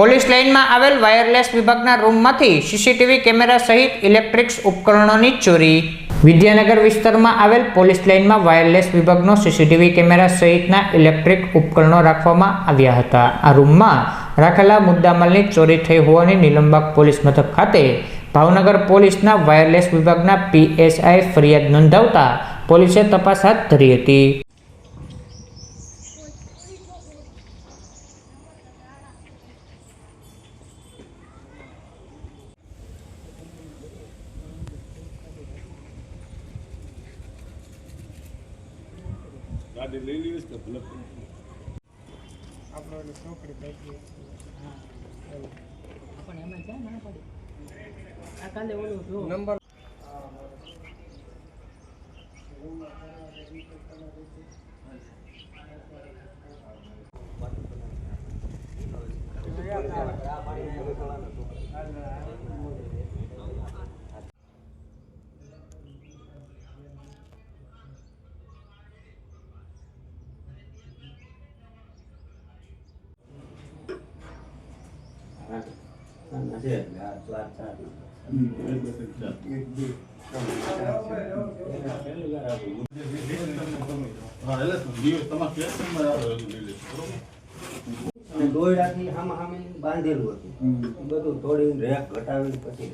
Police લાઇનમાં આવેલ wireless વિભાગના રૂમમાંથી સીસીટીવી કેમેરા સહિત ઇલેક્ટ્રિક્સ ઉપકરણોની ચોરી. વિદ્યાનગર વિસ્તારમાં આવેલ પોલીસ લાઇનમાં વાયરલેસ વિભાગનો સીસીટીવી કેમેરા સહિતના ઇલેક્ટ્રિક ઉપકરણો રાખવામાં આવ્યા હતા. આ રૂમમાં રાખેલા મુદ્દામાલની ચોરી થઈ હોવાની નીલમબાગ પોલીસ મથક ખાતે ભાવનગર પોલીસના વાયરલેસ વિભાગના પીએસઆઈ ફરિયાદ નોંધાવતા પોલીસે તપાસ હાથ ધરી હતી. ગાડી લઈ લઈશ કે ભલે આપણો ઓલી છોકરી બેઠી પણ એમાં છે ના પડે. આ કાલે ઓલું જો. નંબર હા એટલે દિવસ તમારે બાંધેલું હતું બધું તોડીને રેક ઘટાવી પછી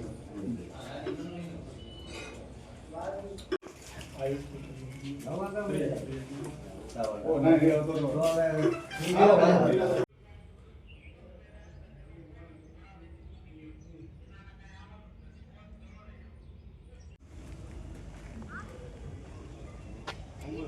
ના